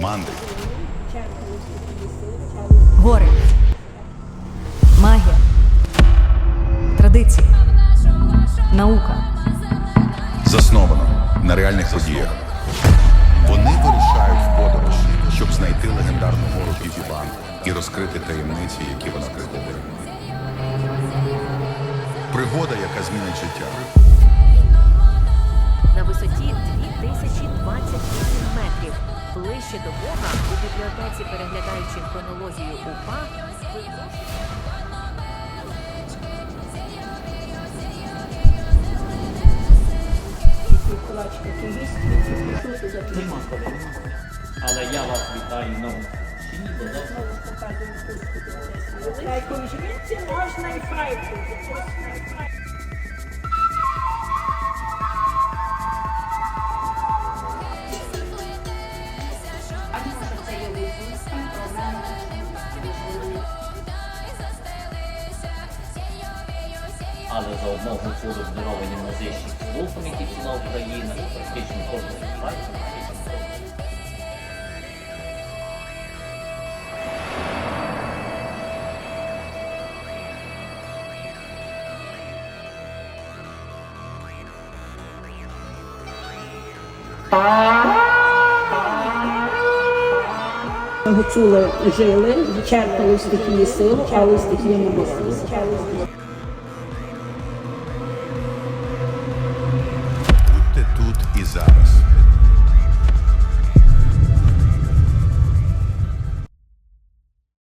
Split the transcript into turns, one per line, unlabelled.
Манди.
Гори. Магія. Традиції. Наука.
Засновано на реальних подіях. Вони вирушають в подорож, щоб знайти легендарну гору Піпіван і розкрити таємниці, які вона приховує. Пригода, яка змінить життя.
Ближче до Бога у бібліотеці, переглядаючи хронологію УПА,
Нема. Але я вас вітаю на Чині, бо завтра
можна і файку.
Але заодно гуцули здоровлені музичні клубом, які ціла Україна, практично кожного факту.
Гуцули жили, черпали стихії сил, чали стихіями богів.
please.